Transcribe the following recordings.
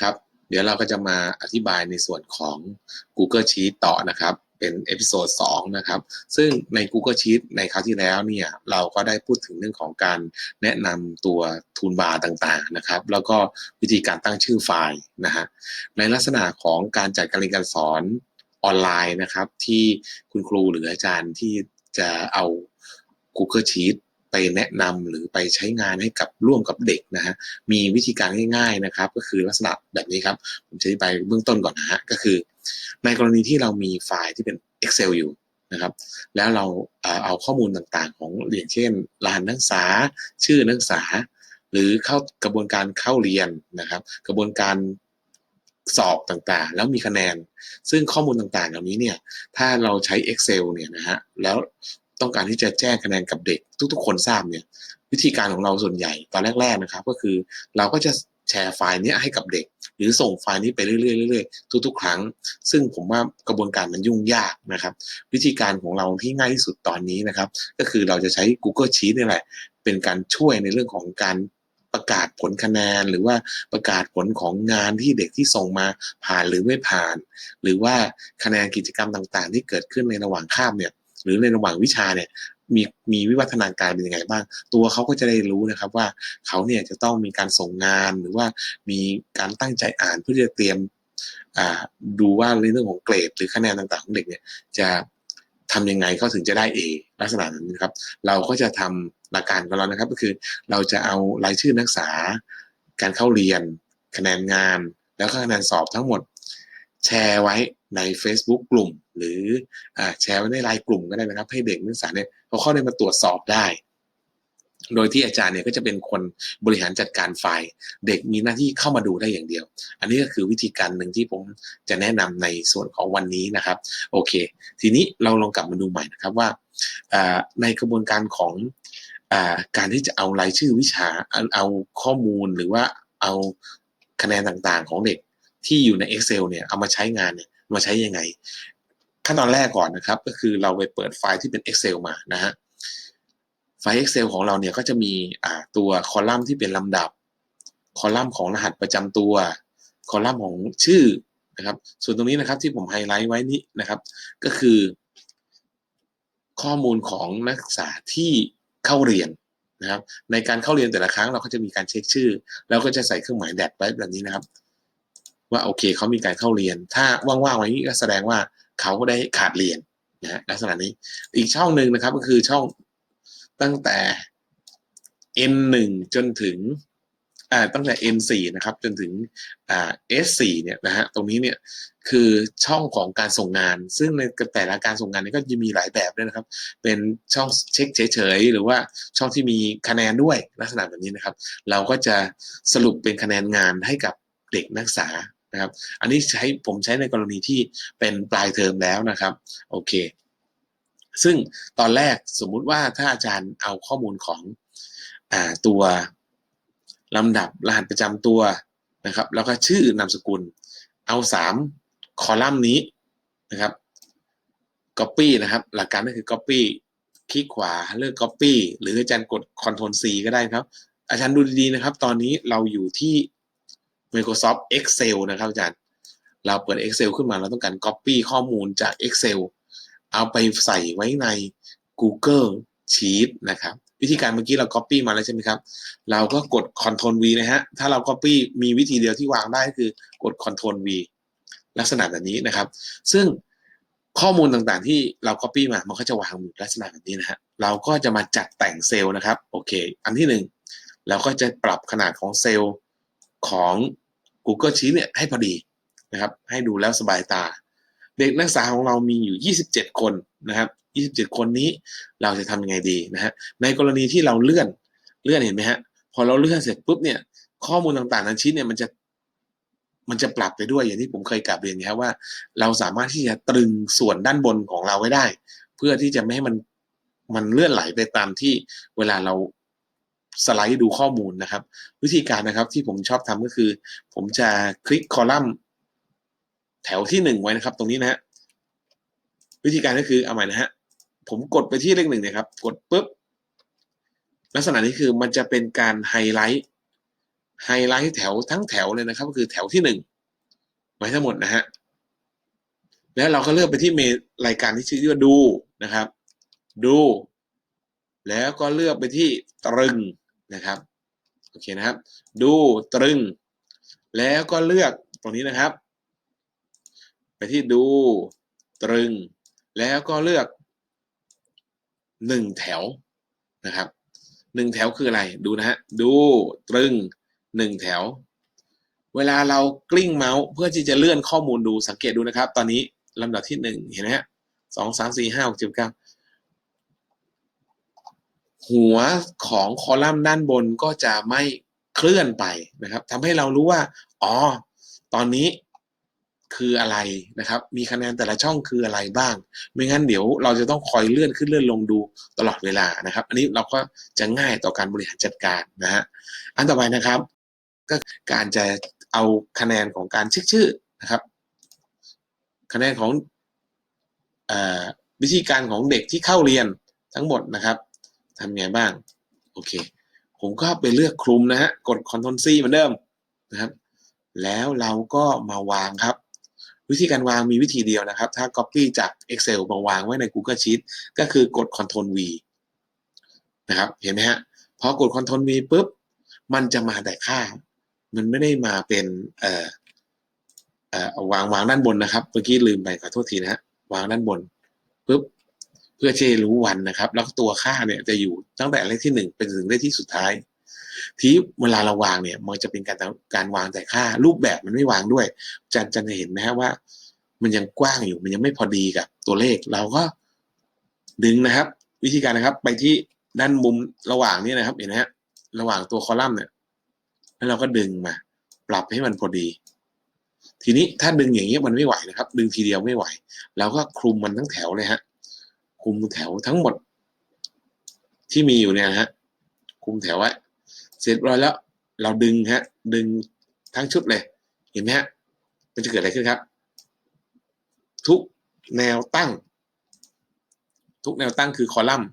ครับ เดี๋ยวเราก็จะมาอธิบายในส่วนของ Google Sheet ต่อนะครับ เป็นเอพิโซด2นะครับ ซึ่งใน Google Sheet ในคราวที่แล้วเนี่ย เราก็ได้พูดถึงเรื่องของการแนะนำตัวทูลบาร์ต่างๆนะครับ แล้วก็วิธีการตั้งชื่อไฟล์นะฮะ ในลักษณะของการจัดการเรียนการสอนออนไลน์นะครับ ที่คุณครูหรืออาจารย์ที่จะเอา Google Sheet ไปแนะนำหรือไปใช้งานให้กับร่วมกับเด็กนะฮะมีวิธีการง่ายๆนะครับ ก็คือลักษณะแบบนี้ครับ ผมจะอธิบายเบื้องต้นก่อนนะฮะก็คือ ในกรณีที่เรามีไฟล์ที่เป็น Excel อยู่นะครับ แล้วเราเอ่อเอาข้อมูลต่างๆ ของอย่างเช่นรหัสนักศึกษา ชื่อนักศึกษา หรือเข้ากระบวนการเข้าเรียนนะครับ กระบวนการสอบต่างๆ แล้วมีคะแนน ซึ่งข้อมูลต่างๆ เหล่านี้เนี่ย ถ้าเราใช้ Excel เนี่ยนะฮะ แล้ว ต้องการที่จะแจ้งคะแนนกับเด็ก ทุกๆ คนทราบเนี่ยวิธีการของเราส่วนใหญ่ตอนแรก ๆนะครับ ก็คือเราก็จะแชร์ไฟล์นี้ให้กับเด็ก หรือส่งไฟล์นี้ไปเรื่อยๆทุก ๆ ครั้ง ซึ่งผมว่ากระบวนการมันยุ่งยากนะครับ วิธีการของเราที่ง่ายที่สุดตอนนี้นะครับ ก็คือเราจะใช้ Google Sheet นี่แหละ เป็นการช่วยในเรื่องของการประกาศผลคะแนน หรือว่าประกาศผลของงานที่เด็กที่ส่งมาผ่านหรือไม่ผ่าน หรือว่าคะแนนกิจกรรมต่างๆ ที่เกิดขึ้นในระหว่างคาบเนี่ย หรือในระหว่างวิชาเนี่ยมีมีวิวัฒนาการเป็นยังไงบ้าง ตัวเขาก็จะได้รู้นะครับว่าเขาเนี่ยจะต้องมีการส่งงานหรือว่ามีการตั้งใจอ่านเพื่อจะเตรียมดูว่าในเรื่องของเกรด หรือคะแนนต่างๆของเด็กเนี่ยจะทำยังไงเขาถึงจะได้ A ลักษณะนั้นนะครับ เราก็จะทำหลักการของเรานะครับ ก็คือเราจะเอารายชื่อนักศึกษา การเข้าเรียน คะแนนงาน แล้วก็คะแนนสอบทั้งหมด แชร์ไว้ใน Facebook กลุ่ม หรืออแชร์ไว้ในไลน์กลุ่มก็ได้นะครับ ให้เด็กนักศึกษาเนี่ยเขาเข้าได้มาตรวจสอบได้ โดยที่อาจารย์เนี่ยก็จะเป็นคนบริหารจัดการไฟล์ เด็กมีหน้าที่เข้ามาดูได้อย่างเดียว อันนี้ก็คือวิธีการหนึ่งที่ผมจะแนะนำในส่วนของวันนี้นะครับ โอเค ทีนี้เราลองกลับมาดูใหม่นะครับว่าในกระบวนการของอการที่จะเอารายชื่อวิชาเอาข้อมูลหรือว่าเอาคะแนนต่างๆของเด็ก ที่อยู่ใน Excel เนี่ยเอามาใช้งานเนี่ยมาใช้ยังไง ขั้นตอนแรกก่อนนะครับ ก็คือเราไปเปิดไฟล์ที่เป็น Excel มานะฮะไฟล์ Excel ของเราเนี่ยก็จะมีตัวคอลัมน์ที่เป็นลำดับ คอลัมน์ของรหัสประจำตัว คอลัมน์ของชื่อนะครับ ส่วนตรงนี้นะครับที่ผมไฮไลท์ไว้นี้นะครับ ก็คือ ข้อมูลของนักศึกษาที่เข้าเรียนนะครับ ในการเข้าเรียนแต่ละครั้งเราก็จะมีการเช็คชื่อ แล้วก็จะใส่เครื่องหมายแดดไว้แบบนี้นะครับ ว่าโอเคเขามีการเข้าเรียน ถ้าว่างๆไว้นี้ก็แสดงว่าเขาก็ได้ขาดเรียนนะฮะลักษณะนี้อีกช่องหนึ่งนะครับก็คือช่องตั้งแต่ N1 จนถึงอ่าตั้งแต่ N4 นะครับจนถึงอ่า S4 เนี่ยนะฮะตรงนี้เนี่ยคือช่องของการส่งงาน ซึ่งในแต่ละการส่งงานนี้ก็จะมีหลายแบบด้วยนะครับ เป็นช่องเช็คเฉยๆหรือว่าช่องที่มีคะแนนด้วยลักษณะแบบนี้นะครับ เราก็จะสรุปเป็นคะแนนงานให้กับเด็กนักศึกษา นะครับ อันนี้ใช้ผมใช้ในกรณีที่เป็นปลายเทอมแล้วนะครับ โอเค ซึ่งตอนแรกสมมุติว่าถ้าอาจารย์เอาข้อมูลของอตัวลำดับรหัสประจำตัวนะครับ แล้วก็ชื่อนามสกุล เอาสามคอลัมน์นี้นะครับ Copy นะครับ หลักการก็คือ Copy คลิกขวาเลือก Copy หรืออาจารย์กด Ctrl C ก็ได้ครับ อาจารย์ดูดีๆนะครับ ตอนนี้เราอยู่ที่ Microsoft Excel นะครับอาจารย์ เราเปิด Excel ขึ้นมาเราต้องการ Copy ข้อมูลจาก Excel เอาไปใส่ไว้ใน Google Sheet นะครับวิธีการเมื่อกี้เรา Copy มาแล้วใช่ไหมครับ เราก็กด Ctrl V นะฮะ ถ้าเรา Copy มีวิธีเดียวที่วางได้คือกด Ctrl V ลักษณะแบบนี้นะครับ ซึ่งข้อมูลต่างๆที่เรา Copy มา มันก็จะวางอยู่ลักษณะแบบนี้นะฮะ เราก็จะมาจัดแต่งเซลล์นะครับ โอเค อันที่หนึ่งเราก็จะปรับขนาดของเซลล์ของ Google Sheet เนี่ยให้พอดีนะครับ ให้ดูแล้วสบายตา เด็กนักศึกษาของเรามีอยู่ 27 คนนะครับ 27 คนนี้เราจะทำยังไงดีนะฮะในกรณีที่เราเลื่อนเลื่อนเห็นไหมฮะพอเราเลื่อนเสร็จปุ๊บเนี่ยข้อมูลต่างๆในชิ้นเนี่ยมันจะมันจะปรับไปด้วยอย่างที่ผมเคยกลับเรียนนะครับว่า เราสามารถที่จะตรึงส่วนด้านบนของเราไว้ได้ เพื่อที่จะไม่ให้มันมันเลื่อนไหลไปตามที่เวลาเรา สไลด์ดูข้อมูลนะครับ วิธีการนะครับที่ผมชอบทำก็คือ ผมจะคลิกคอลัมน์ แถวที่หนึ่งไว้นะครับ ตรงนี้นะฮะวิธีการก็คือเอาใหม่นะฮะผมกดไปที่เลขหนึ่งนะครับ กดปุ๊บลักษณะนี้คือมันจะเป็นการไฮไลท์ไฮไลท์แถวทั้งแถวเลยนะครับ ก็คือแถวที่หนึ่งไว้ทั้งหมดนะฮะแล้วเราก็เลือกไปที่เมนรายการที่ชื่อว่าดูนะครับ ดู แล้วก็เลือกไปที่ตรึง นะครับโอเคนะครับ ดูตรึง แล้วก็เลือกตรงนี้นะครับ ไปที่ดูตรึง แล้วก็เลือกหนึ่งแถวนะครับหนึ่งแถวคืออะไรดูนะฮะดูตรึงหนึ่งแถว เวลาเรากลิ้งเมาส์เพื่อที่จะเลื่อนข้อมูลดูสังเกตดูนะครับ ตอนนี้ลำดับที่หนึ่งเห็นไหมฮะสองสามสี่ห้าหกเจ็ดเก้า หัวของคอลัมน์ด้านบนก็จะไม่เคลื่อนไปนะครับทำให้เรารู้ว่า อ๋อ ตอนนี้คืออะไรนะครับ มีคะแนนแต่ละช่องคืออะไรบ้าง ไม่งั้นเดี๋ยวเราจะต้องคอยเลื่อนขึ้นเลื่อนลงดูตลอดเวลานะครับ อันนี้เราก็จะง่ายต่อการบริหารจัดการนะฮะ อันต่อไปนะครับ ก็การจะเอาคะแนนของการเช็คชื่อนะครับ คะแนนของอวิธีการของเด็กที่เข้าเรียนทั้งหมดนะครับ ทำไงบ้าง โอเค ผมก็ไปเลือกคลุมนะฮะ กด Ctrl C เหมือนเดิมนะครับ แล้วเราก็มาวางครับ วิธีการวางมีวิธีเดียวนะครับ ถ้า Copy จาก Excel มาวางไว้ใน Google Sheet ก็คือกด Ctrl V นะครับ เห็นไหมฮะ พอกด Ctrl V ปุ๊บ มันจะมาแต่ค่า มันไม่ได้มาเป็นเอ่อเอ่อวางวางด้านบนนะครับ เมื่อกี้ลืมไปขอโทษทีนะฮะ วางด้านบนปุ๊บ พื่อจะรู้วันนะครับ แล้วตัวค่าเนี่ยจะอยู่ตั้งแต่เลขที่หนึ่งเป็นถึงเลขที่สุดท้าย ที่เวลาเราวางเนี่ย มันจะเป็นการการวางแต่ค่า รูปแบบมันไม่วางด้วยจันจันจะเห็นไหมฮะว่า มันยังกว้างอยู่มันยังไม่พอดีกับตัวเลขเราก็ดึงนะครับ วิธีการนะครับ ไปที่ด้านมุมระหว่างนี้นะครับ เห็นไหมฮะระหว่างตัวคอลัมน์เนี่ย แล้วเราก็ดึงมา ปรับให้มันพอดี ทีนี้ถ้าดึงอย่างนี้ยมันไม่ไหวนะครับ ดึงทีเดียวไม่ไหวเราก็คลุมมันทั้งแถวเลยฮะ คลุมแถวทั้งหมด ที่มีอยู่เนี่ยฮะคลุมแถวไว้เสร็จเรียบร้อยแล้ว เราดึงฮะ ดึงทั้งชุดเลย เห็นไหมฮะมันจะเกิดอะไรขึ้นครับ ทุกแนวตั้ง ทุกแนวตั้งคือคอลัมน์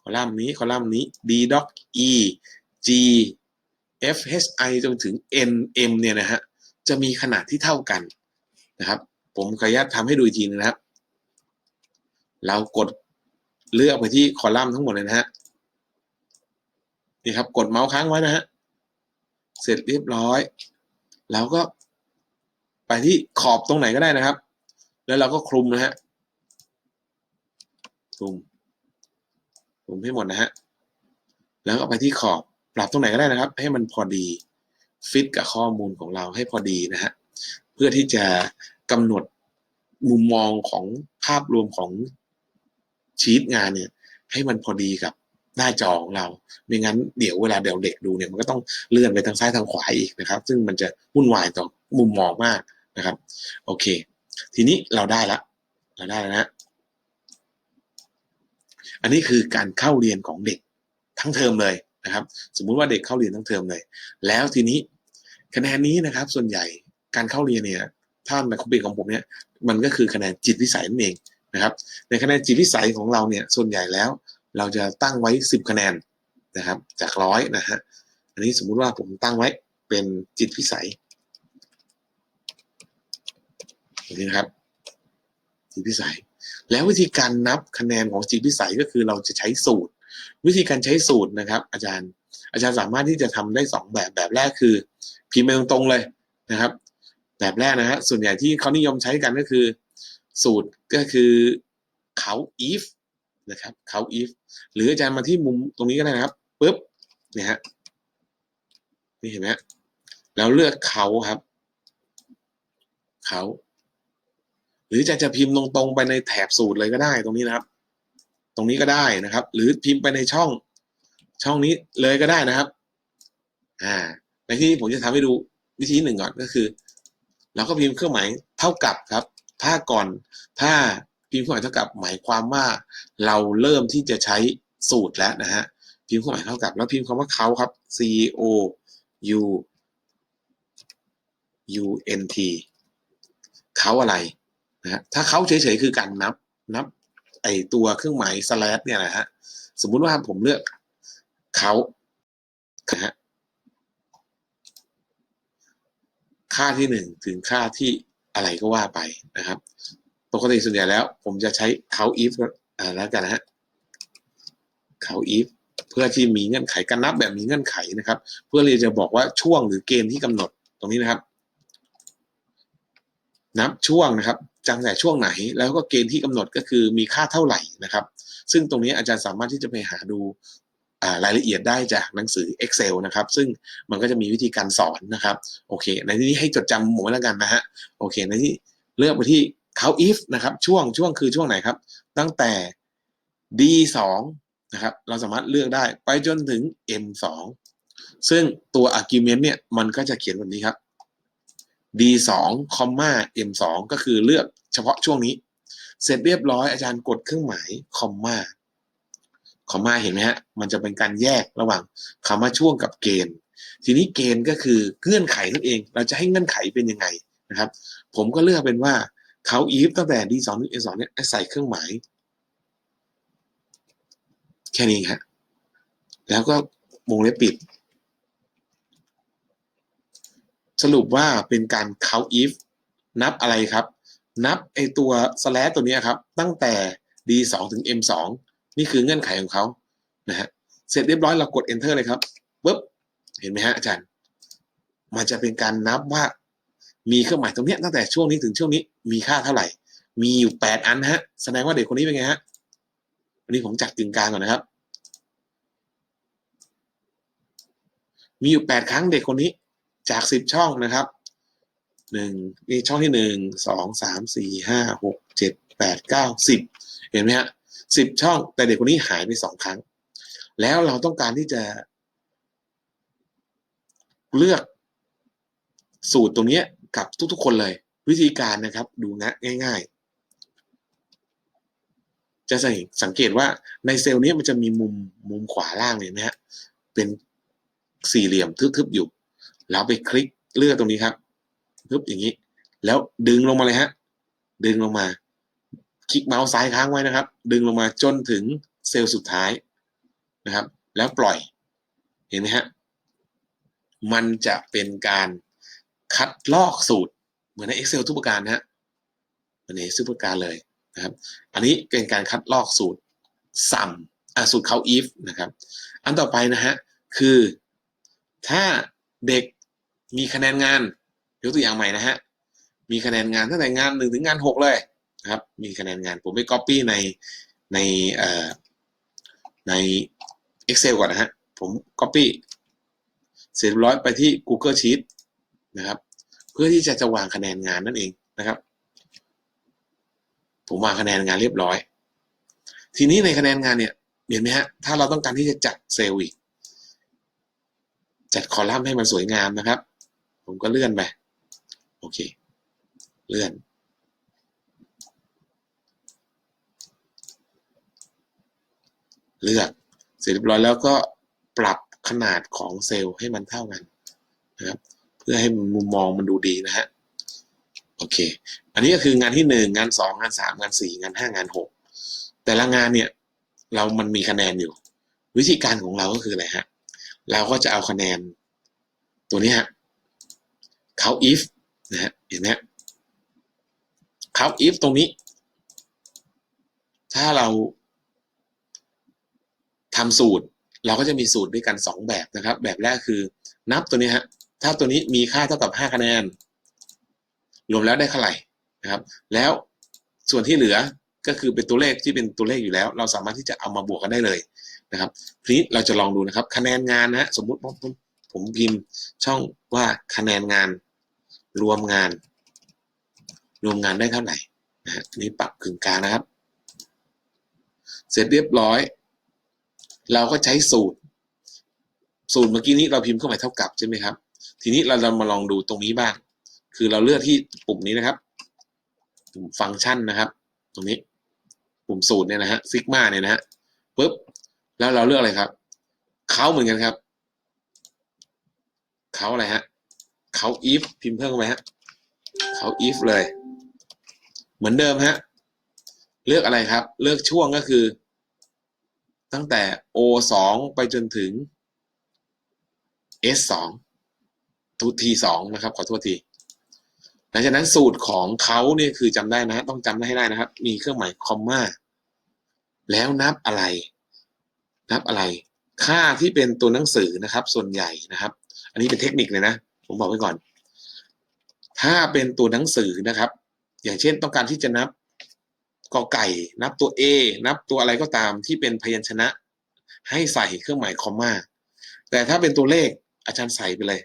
คอลัมน์นี้คอลัมน์นี้ d doc e g f h i จนถึง n m เนี่ยนะฮะจะมีขนาดที่เท่ากันนะครับ ผมขออนุญาตทำให้ดูอีกทีนึงนะครับ เรากดเลือกไปที่คอลัมน์ทั้งหมดเลยนะฮะนี่ครับกดเมาส์ค้างไว้นะฮะเสร็จเรียบร้อยเราก็ไปที่ขอบตรงไหนก็ได้นะครับ แล้วเราก็คลุมนะฮะคลุมคลุมให้หมดนะฮะแล้วก็ไปที่ขอบปรับตรงไหนก็ได้นะครับ ให้มันพอดีฟิตกับข้อมูลของเราให้พอดีนะฮะเพื่อที่จะกำหนดมุมมองของภาพรวมของ ชีตงานเนี่ย ให้มันพอดีกับหน้าจอของเรา ไม่งั้นเดี๋ยวเวลาเดี๋ยวเด็กดูเนี่ยมันก็ต้องเลื่อนไปทางซ้ายทางขวาอีกนะครับ ซึ่งมันจะวุ่นวายต่อมุมมองมากนะครับ โอเค ทีนี้เราได้ละ เราได้แล้วนะ อันนี้คือการเข้าเรียนของเด็กทั้งเทอมเลยนะครับ สมมุติว่าเด็กเข้าเรียนทั้งเทอมเลย แล้วทีนี้คะแนนนี้นะครับ ส่วนใหญ่การเข้าเรียนเนี่ย ถ้าในคอมพิวของผมเนี่ย มันก็คือคะแนนจิตวิสัยนั่นเอง นะครับ ในคะแนนจิตวิสัยของเราเนี่ยส่วนใหญ่แล้ว เราจะตั้งไว้สิบคะแนนนะครับ จากร้อยนะฮะอันนี้สมมุติว่าผมตั้งไว้เป็นจิตวิสัยนี้นะครับจิตวิสัย แล้ววิธีการนับคะแนนของจิตวิสัยก็คือเราจะใช้สูตร วิธีการใช้สูตรนะครับ อาจารย์ อาจารย์สามารถที่จะทำได้สองแบบแบบแรกคือ พิมพ์ไปตรงๆเลยนะครับ แบบแรกนะฮะส่วนใหญ่ที่เขานิยมใช้กันก็คือ สูตรก็คือเขา if นะครับเขา if หรืออาจารย์มาที่มุมตรงนี้ก็ได้นะครับปุ๊บเนี่ยฮะนี่เห็นไหมแล้วเลือกเขาครับเขาหรือจะจะพิมพ์ตรงๆไปในแถบสูตรเลยก็ได้ตรงนี้นะครับ ตรงนี้ก็ได้นะครับ หรือพิมพ์ไปในช่องช่องนี้เลยก็ได้นะครับ อ่า ในที่ผมจะทำให้ดูวิธีหนึ่งก่อนก็คือ เราก็พิมพ์เครื่องหมายเท่ากับครับ ถ้าก่อนถ้าพิมพ์เครื่องหมายเท่ากับหมายความว่าเราเริ่มที่จะใช้สูตรแล้วนะฮะพิมพ์เครื่องหมายเท่ากับ แล้วพิมพ์คำว่าเขาครับ c o u u n t เขาอะไรนะฮะถ้าเขาเฉยๆคือการนับนับไอตัวเครื่องหมาย slash เนี่ยนะฮะสมมุติว่าผมเลือกเขานะฮะค่าที่หนึ่งถึงค่าที่ อะไรก็ว่าไปนะครับ ปกติส่วนใหญ่แล้ว ผมจะใช้ count if อ่าแล้วกันนะฮะ count if เพื่อที่มีเงื่อนไขการนับแบบมีเงื่อนไขนะครับ เพื่อที่จะบอกว่าช่วงหรือเกณฑ์ที่กำหนดตรงนี้นะครับ นับช่วงนะครับจังแต่ช่วงไหน แล้วก็เกณฑ์ที่กำหนดก็คือมีค่าเท่าไหร่นะครับ ซึ่งตรงนี้อาจารย์สามารถที่จะไปหาดู รายละเอียดได้จากหนังสือ Excel นะครับ ซึ่งมันก็จะมีวิธีการสอนนะครับ โอเค ในที่นี้ให้จดจำหมดแล้วกันนะฮะ โอเค ในที่เลือกไปที่ count if นะครับ ช่วงช่วงคือช่วงไหนครับ ตั้งแต่ d 2นะครับ เราสามารถเลือกได้ไปจนถึง m 2ซึ่งตัว argument เนี่ย มันก็จะเขียนแบบนี้ครับ d 2 comma m 2ก็คือเลือกเฉพาะช่วงนี้ เสร็จเรียบร้อยอาจารย์กดเครื่องหมายคอมมา ขมาเห็นไหมฮะ มันจะเป็นการแยกระหว่างคำว่าช่วงกับเกณฑ์ ทีนี้เกณฑ์ก็คือเงื่อนไขนั่นเอง เราจะให้เงื่อนไขเป็นยังไงนะครับ ผมก็เลือกเป็นว่าเขา if ตั้งแต่ d 2ถึง m 2เนี่ยใส่เครื่องหมาย แค่นี้ฮะแล้วก็วงเล็บปิด สรุปว่าเป็นการ count if นับอะไรครับ นับไอตัว slash ตัวนี้ครับ ตั้งแต่ d 2ถึง m 2 นี่คือเงื่อนไขของเขานะฮะเสร็จเรียบร้อยเรากด enter เลยครับปุ๊บเห็นไหมฮะอาจารย์ มันจะเป็นการนับว่ามีเครื่องหมายตรงนี้ตั้งแต่ช่วงนี้ถึงช่วงนี้มีค่าเท่าไหร่ มีอยู่แปดอันฮะ แสดงว่าเด็กคนนี้เป็นไงฮะอันนี้ผมจัดกึ่งกลางก่อนนะครับ มีอยู่แปดครั้งเด็กคนนี้จากสิบช่องนะครับหนึ่งนี่ช่องที่หนึ่งสองสามสี่ห้าหกเจ็ดแปดเก้าสิบเห็นไหมฮะ สิบช่อง แต่เด็กคนนี้หายไปสองครั้ง แล้วเราต้องการที่จะ เลือกสูตรตรงนี้กับทุกๆ คนเลย วิธีการนะครับ ดูนะง่าย ๆ จะสังสังเกตว่าในเซลล์นี้มันจะมีมุมมุมขวาล่างเห็นไหมฮะเป็นสี่เหลี่ยมทึบๆอยู่เราไปคลิกเลือกตรงนี้ครับทึบอย่างนี้ แล้วดึงลงมาเลยฮะ ดึงลงมา คลิกเมาส์ซ้ายค้างไว้นะครับ ดึงลงมาจนถึงเซลล์สุดท้ายนะครับ แล้วปล่อย เห็นไหมฮะ มันจะเป็นการคัดลอกสูตร เหมือนใน Excel ทุกประการนะฮะเหมือนใน Excel ทุกประการเลยนะครับ อันนี้เป็นการคัดลอกสูตร sum อะสูตรเขา if นะครับ อันต่อไปนะฮะ คือถ้าเด็กมีคะแนนงานยกตัวอย่างใหม่นะฮะ มีคะแนนงานตั้งแต่งานหนึ่งถึงงานหกเลย ครับ มีคะแนนงาน ผมไป copy ในในเอ่อใน Excel ก่อนนะฮะ ผม copy เสร็จเรียบร้อยไปที่ Google Sheet นะครับ เพื่อที่จะจะวางคะแนนงานนั่นเองนะครับ ผมวางคะแนนงานเรียบร้อย ทีนี้ในคะแนนงานเนี่ยเห็นไหมฮะ ถ้าเราต้องการที่จะจัดเซลล์อีก จัดคอลัมน์ให้มันสวยงามนะครับ ผมก็เลื่อนไป โอเค เลื่อน เลือก เสร็จเรียบร้อยแล้วก็ปรับขนาดของเซลล์ให้มันเท่ากันนะครับเพื่อให้มุมมองมันดูดีนะฮะโอเค อันนี้ก็คืองานที่หนึ่งงานสองงานสามงานสี่งานห้างานหกแต่ละงานเนี่ยเรามันมีคะแนนอยู่ วิธีการของเราก็คืออะไรฮะเราก็จะเอาคะแนน ตัวนี้ฮะ count if นะฮะเห็นไหมฮะ count if ตรงนี้ ถ้าเรา ทำสูตร เราก็จะมีสูตรด้วยกันสองแบบนะครับ แบบแรกคือ นับตัวนี้ฮะถ้าตัวนี้มีค่าเท่ากับห้าคะแนน รวมแล้วได้เท่าไหร่นะครับ แล้วส่วนที่เหลือก็คือเป็นตัวเลขที่เป็นตัวเลขอยู่แล้ว เราสามารถที่จะเอามาบวกกันได้เลยนะครับทีนี้เราจะลองดูนะครับ คะแนนงานนะฮะสมมุติผมผมพิมพ์ช่องว่าคะแนนงาน รวมงาน รวมงานได้เท่าไหร่นะฮะนนี้ปรับกึ่งกลางนะครับ เสร็จเรียบร้อย เราก็ใช้สูตร สูตรเมื่อกี้นี้เราพิมพ์เข้าไปเท่ากับใช่ไหมครับ ทีนี้เราเรามาลองดูตรงนี้บ้าง คือเราเลือกที่ปุ่มนี้นะครับ ปุ่มฟังก์ชันนะครับ ตรงนี้ ปุ่มสูตรเนี่ยนะฮะซิกมาเนี่ยนะฮะปุ๊บแล้วเราเลือกอะไรครับเขาเหมือนกันครับเขาอะไรฮะเขา if พิมพ์เพิ่มเข้าไปฮะเขา if เลย เหมือนเดิมฮะ เลือกอะไรครับ เลือกช่วงก็คือ ตั้งแต่ o สองไปจนถึง s สองทุกทีสองนะครับ ขอโทษที หลังจากนั้นสูตรของเขาเนี่ยคือจำได้นะต้องจำได้ให้ได้นะครับ มีเครื่องหมายคอมมาแล้วนับอะไร นับอะไร ค่าที่เป็นตัวหนังสือนะครับ ส่วนใหญ่นะครับ อันนี้เป็นเทคนิคเลยนะ ผมบอกไว้ก่อน ถ้าเป็นตัวหนังสือนะครับ อย่างเช่นต้องการที่จะนับ กอไก่ นับตัว A นับตัวอะไรก็ตามที่เป็นพยัญชนะ ให้ใส่เครื่องหมายคอมมาแต่ถ้าเป็นตัวเลขอาจารย์ใส่ไปเลย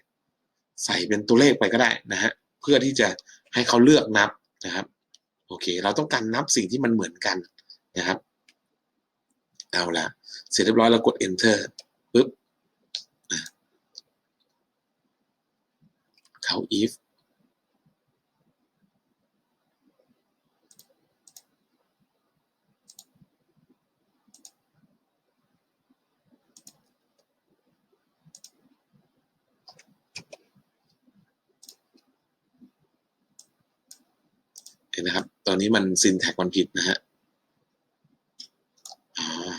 ใส่เป็นตัวเลขไปก็ได้นะฮะเพื่อที่จะให้เขาเลือกนับนะครับ โอเค เราต้องการนับสิ่งที่มันเหมือนกันนะครับเอาละเสร็จเรียบร้อยเรากด enter ปุ๊บเขา if เห็นนะครับ ตอนนี้มันซินแท็กมันผิดนะฮะอ่า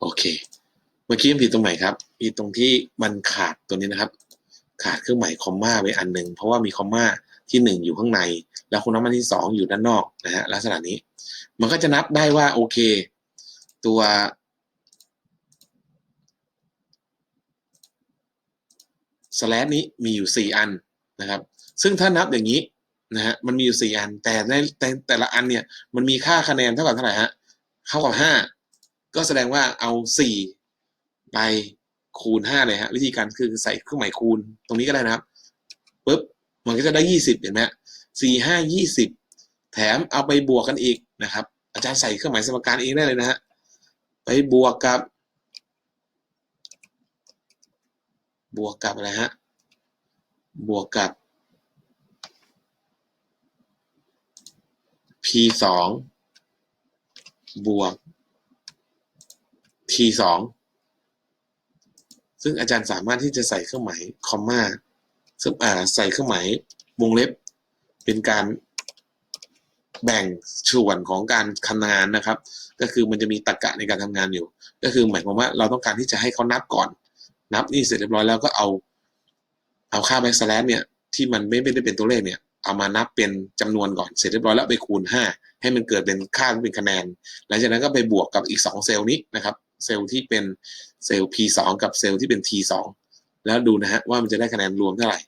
โอเค เมื่อกี้มันผิดตรงไหนครับผิดตรงที่มันขาดตัวนี้นะครับ ขาดเครื่องหมายคอมมาไปอันหนึ่งเพราะว่ามีคอมมาที่หนึ่งอยู่ข้างใน แล้วคุณน้ำมันที่สองอยู่ด้านนอกนะฮะลักษณะนี้ มันก็จะนับได้ว่าโอเค ตัว สแลชนี้มีอยู่ 4 อันนะครับ ซึ่งถ้านับอย่างนี้นะฮะมันมีอยู่ 4 อัน แต่ในแต่แต่ละอันเนี่ยมันมีค่าคะแนนเท่ากับเท่าไหร่ฮะเท่ากับ 5 ก็แสดงว่าเอา 4 ไปคูณ 5 เลยฮะวิธีการคือใส่เครื่องหมายคูณตรงนี้ก็ได้นะครับปุ๊บมันก็จะได้ 20 เห็นไหมสี่ห้ายี่สิบแถมเอาไปบวกกันอีกนะครับ อาจารย์ใส่เครื่องหมายสมการเองได้เลยนะฮะไปบวกกับ บวกกับอะไรฮะ บวกกับ p สองบวก t สองซึ่งอาจารย์สามารถที่จะใส่เครื่องหมายคอมมาซึ่งอ่าใส่เครื่องหมายวงเล็บ เป็นการแบ่งส่วนของการทำงานนะครับ ก็คือมันจะมีตรรกะในการทำงานอยู่ ก็คือหมายความว่าเราต้องการที่จะให้เขานับก่อน นับนี่เสร็จเรียบร้อยแล้วก็เอาเอาค่าแบ็กสแลชเนี่ยที่มันไม่ไม่ได้เป็นตัวเลขเนี่ยเอามานับเป็นจำนวนก่อนเสร็จเรียบร้อยแล้วไปคูณ 5 ให้มันเกิดเป็นค่าเป็นคะแนน หลังจากนั้นก็ไปบวกกับอีก 2 เซลล์นี้นะครับ เซลล์ที่เป็นเซลล์ P2 กับเซลล์ที่เป็น T2 แล้วดูนะฮะว่ามันจะได้คะแนนรวมเท่าไหร่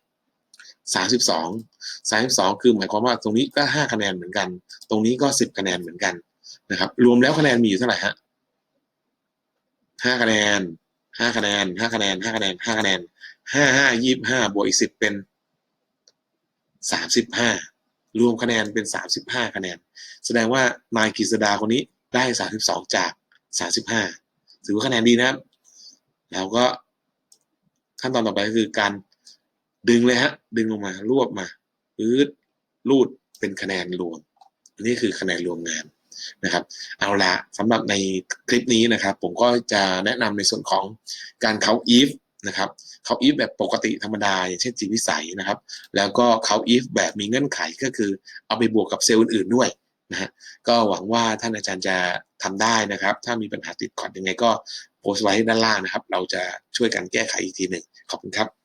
32 32 คือหมายความว่าตรงนี้ก็ 5 คะแนนเหมือนกัน ตรงนี้ก็ 10 คะแนนเหมือนกันนะครับ รวมแล้วคะแนนมีอยู่เท่าไหร่ฮะ5คะแนน 5คะแนน5คะแนน5คะแนน5คะแนน5 5 25บวกอีก10เป็น35รวมคะแนนเป็น35คะแนน แสดงว่านายกฤษดาคนนี้ได้32จาก35ถือว่าคะแนนดีนะครับแล้วก็ขั้นตอนต่อไปก็คือการดึงเลยฮะ ดึงลงมารวบมาปื๊ดรูดเป็นคะแนนรวม อันนี้คือคะแนนรวมงาน นะครับ เอาละสำหรับในคลิปนี้นะครับ ผมก็จะแนะนำในส่วนของการเขา if นะครับเขา if แบบปกติธรรมดาอย่างเช่นจีวิสัยนะครับ แล้วก็เขา if แบบมีเงื่อนไขก็คือเอาไปบวกกับเซลล์อื่นๆด้วยนะฮะก็หวังว่าท่านอาจารย์จะทำได้นะครับ ถ้ามีปัญหาติดขัดยังไงก็โพสต์ไว้ด้านล่างนะครับ เราจะช่วยกันแก้ไขอีกทีหนึ่งขอบคุณครับ